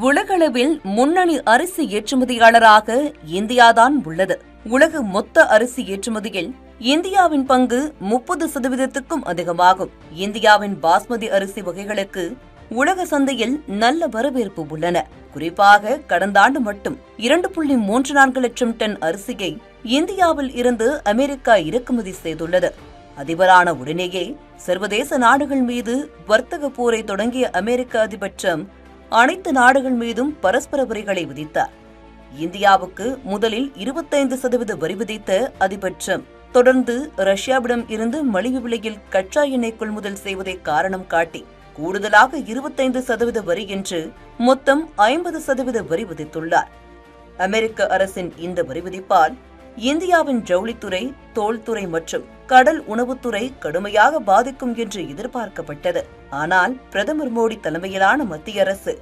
உலகளவில் முன்னணி அரிசி ஏற்றுமதியாளராக இந்தியாதான் உள்ளது. உலக மொத்த அரிசி ஏற்றுமதியில் இந்தியாவின் பங்கு முப்பது சதவீதத்துக்கும் அதிகமாகும். இந்தியாவின் பாஸ்மதி அரிசி வகைகளுக்கு உலக சந்தையில் நல்ல வரவேற்பு உள்ளன. குறிப்பாக கடந்த ஆண்டு மட்டும் இரண்டு புள்ளி மூன்று நான்கு லட்சம் டன் அரிசியை இந்தியாவில் இருந்து அமெரிக்கா இறக்குமதி செய்துள்ளது. அதிபரான உடனேயே சர்வதேச நாடுகள் மீது வர்த்தக போரை தொடங்கிய அமெரிக்க அதிபர் ட்ரம்ப் அனைத்து நாடுகள் மீதும் பரஸ்பர வரிகளை விதித்தார் இந்தியாவுக்கு முதலில் இருபத்தைந்து சதவீத வரி விதித்த அதிபர் ட்ரம்ப். தொடர்ந்து ரஷ்யாவிடம் இருந்து மலிவு விலையில் கச்சா எண்ணெய் கொள்முதல் செய்வதை காரணம் காட்டி கூடுதலாக இருபத்தைந்து சதவீத வரி என்று மொத்தம் ஐம்பது சதவீத வரி விதித்துள்ளார். அமெரிக்க அரசின் இந்த வரி விதிப்பால் இந்தியாவின் ஜவுளித்துறை தோல்துறை மற்றும் கடல் உணவுத்துறை கடுமையாக பாதிக்கும் என்று எதிர்பார்க்கப்பட்டது. ஆனால் பிரதமர் மோடி தலைமையிலான மத்திய அரசு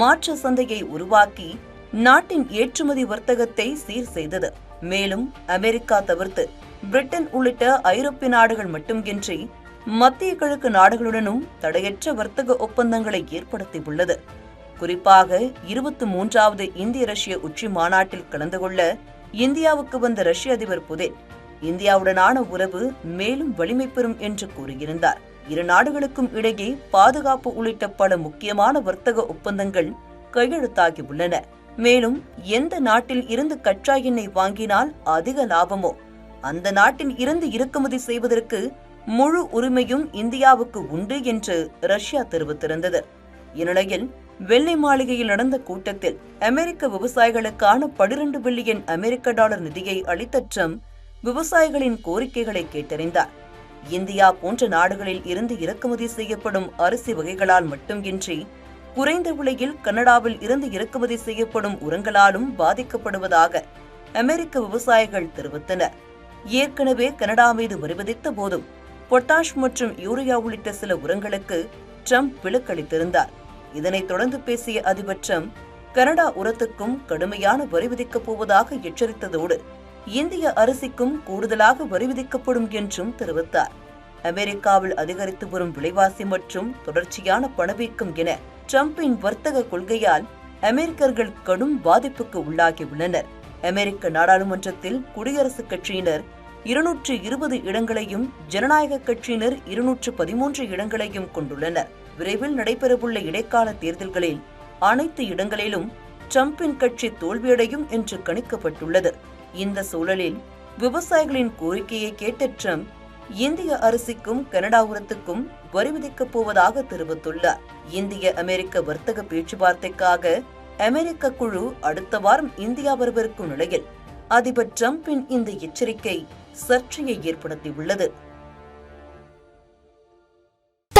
மாற்று சந்தையை உருவாக்கி நாட்டின் ஏற்றுமதி வர்த்தகத்தை சீர் செய்தது. மேலும் அமெரிக்கா தவிர்த்து பிரிட்டன் உள்ளிட்ட ஐரோப்பிய நாடுகள் மட்டுமின்றி மத்திய கிழக்கு நாடுகளுடனும் தடையற்ற வர்த்தக ஒப்பந்தங்களை ஏற்படுத்தியுள்ளது. குறிப்பாக இருபத்தி மூன்றாவது இந்திய ரஷ்ய உச்சி மாநாட்டில் கலந்து கொள்ள இந்தியாவுக்கு வந்த ரஷ்ய அதிபர் புதின் இந்தியாவுடனான உறவு மேலும் வலிமை பெறும் என்று கூறியிருந்தார். இரு நாடுகளுக்கும் இடையே பாதுகாப்பு உள்ளிட்ட பல முக்கியமான வர்த்தக ஒப்பந்தங்கள் கையெழுத்தாகி உள்ளன. மேலும் எந்த நாட்டில் இருந்து கச்சா எண்ணெய் வாங்கினால் அதிக லாபமோ? அந்த நாட்டில் இருந்து இறக்குமதி செய்வதற்கு முழு உரிமையும் இந்தியாவுக்கு உண்டு என்று ரஷ்யா தெரிவித்திருந்தது. இந்நிலையில் வெள்ளை மாளிகையில் நடந்த கூட்டத்தில் அமெரிக்க விவசாயிகளுக்கான பனிரெண்டு பில்லியன் அமெரிக்க டாலர் நிதியை அளித்த ட்ரம்ப் விவசாயிகளின் கோரிக்கைகளை கேட்டறிந்தார். இந்தியா போன்ற நாடுகளில் இருந்து இறக்குமதி செய்யப்படும் அரிசி வகைகளால் மட்டுமின்றி குறைந்த விலையில் கனடாவில் இருந்து இறக்குமதி செய்யப்படும் உரங்களாலும் பாதிக்கப்படுவதாக அமெரிக்க விவசாயிகள் தெரிவித்தனர். ஏற்கனவே கனடா மீது வரி விதித்த போதும் பொட்டாஷ் மற்றும் யூரியா உள்ளிட்ட சில உரங்களுக்கு ட்ரம்ப் விலக்களித்திருந்தார். இதனைத் தொடர்ந்து பேசிய அதிபர் ட்ரம்ப் கனடா உரத்துக்கும் கடுமையான வரி விதிக்கப் போவதாக எச்சரித்ததோடு இந்திய அரிசிக்கும் கூடுதலாக வரி விதிக்கப்படும் என்றும் தெரிவித்தார். அமெரிக்காவில் அதிகரித்து வரும் விலைவாசி மற்றும் தொடர்ச்சியான பணவீக்கம் என டிரம்பின் வர்த்தக கொள்கையால் அமெரிக்கர்கள் கடும் பாதிப்புக்கு உள்ளாகியுள்ளனர். அமெரிக்க நாடாளுமன்றத்தில் குடியரசுக் கட்சியினர் இருநூற்று இருபது இடங்களையும் ஜனநாயக கட்சியினர் இருநூற்று பதிமூன்று இடங்களையும் கொண்டுள்ளனர். விரைவில் நடைபெறவுள்ள இடைக்கால தேர்தல்களில் அனைத்து இடங்களிலும் ட்ரம்பின் கட்சி தோல்வியடையும் என்று கணிக்கப்பட்டுள்ளது. இந்த சூழலில் விவசாயிகளின் கோரிக்கையை கேட்ட ட்ரம்ப் இந்திய அரிசிக்கும் கனடா உரத்துக்கும் வரி விதிக்கப் போவதாக தெரிவித்துள்ளார். இந்திய அமெரிக்க வர்த்தக பேச்சுவார்த்தைக்காக அமெரிக்க குழு அடுத்த வாரம் இந்தியா வரவிருக்கும் நிலையில் அதிபர் டிரம்பின் இந்த எச்சரிக்கை சர்ச்சையை ஏற்படுத்தியுள்ளது.